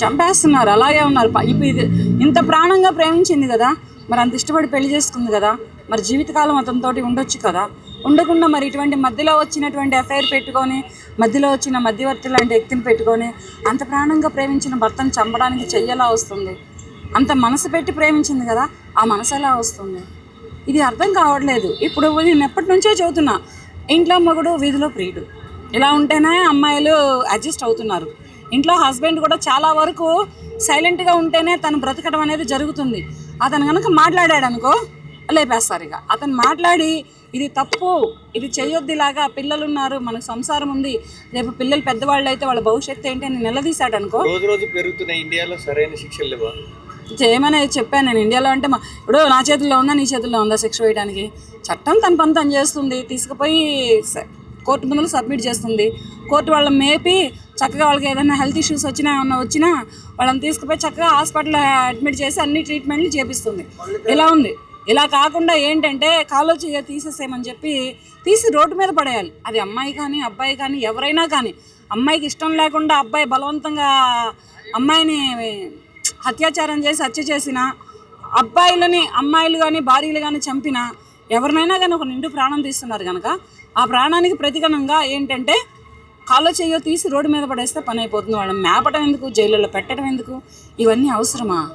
చంపేస్తున్నారు అలాగే ఉన్నారు. ఇప్పుడు ఇది ఇంత ప్రాణంగా ప్రేమించింది కదా మరి అంత ఇష్టపడి పెళ్ళి చేసుకుంది కదా మరి జీవితకాలం అతనితోటి ఉండొచ్చు కదా. ఉండకుండా మరి ఇటువంటి మధ్యలో వచ్చినటువంటి ఎఫ్ఐఆర్ పెట్టుకొని మధ్యలో వచ్చిన మధ్యవర్తి లాంటి వ్యక్తిని పెట్టుకొని అంత ప్రాణంగా ప్రేమించిన భర్తను చంపడానికి చెయ్యలా వస్తుంది? అంత మనసు పెట్టి ప్రేమించింది కదా ఆ మనసు ఎలా వస్తుంది? ఇది అర్థం కావట్లేదు. ఇప్పుడు నేను ఎప్పటి నుంచో చదువుతున్నా ఇంట్లో మగుడు వీధిలో ప్రియుడు. ఇలా ఉంటేనే అమ్మాయిలు అడ్జస్ట్ అవుతున్నారు. ఇంట్లో హస్బెండ్ కూడా చాలా వరకు సైలెంట్గా ఉంటేనే తను బ్రతకడం అనేది జరుగుతుంది. అతను కనుక మాట్లాడాడు అనుకో లేపేస్తారు ఇక. అతను మాట్లాడి ఇది తప్పు ఇది చేయొద్దు ఇలాగా పిల్లలు ఉన్నారు మనకు సంసారం ఉంది రేపు పిల్లలు పెద్దవాళ్ళు అయితే వాళ్ళ భవిష్యత్తు ఏంటి అని నిలదీశాడు అనుకో. రోజు రోజు పెరుగుతున్న ఇండియాలో సరైన శిక్షలు లేవా? చేయమని చెప్పాను నేను. ఇండియాలో అంటే మా ఇప్పుడు నా చేతుల్లో ఉందా నీ చేతుల్లో ఉందా శిక్ష వేయడానికి? చట్టం తన పని తను చేస్తుంది. తీసుకుపోయి కోర్టు ముందు సబ్మిట్ చేస్తుంది. కోర్టు వాళ్ళని మేపి చక్కగా వాళ్ళకి ఏదైనా హెల్త్ ఇష్యూస్ వచ్చినా ఏమన్నా వచ్చినా వాళ్ళని తీసుకుపోయి చక్కగా హాస్పిటల్లో అడ్మిట్ చేసి అన్ని ట్రీట్మెంట్లు చేపిస్తుంది. ఇలా ఉంది. ఇలా కాకుండా ఏంటంటే కాలో చెయ్య తీసేసేయమని చెప్పి తీసి రోడ్డు మీద పడేయాలి. అది అమ్మాయి కానీ అబ్బాయి కానీ ఎవరైనా కానీ. అమ్మాయికి ఇష్టం లేకుండా అబ్బాయి బలవంతంగా అమ్మాయిని అత్యాచారం చేసి హత్య చేసిన అబ్బాయిలని అమ్మాయిలు కానీ భార్యలు కానీ చంపిన ఎవరినైనా కానీ ఒక నిండు ప్రాణం తీస్తున్నారు కనుక ఆ ప్రాణానికి ప్రతిగణంగా ఏంటంటే కాలో చెయ్యో తీసి రోడ్డు మీద పడేస్తే పని అయిపోతుంది. వాళ్ళని మేపడం ఎందుకు? జైలులో పెట్టడం ఎందుకు? ఇవన్నీ అవసరమా?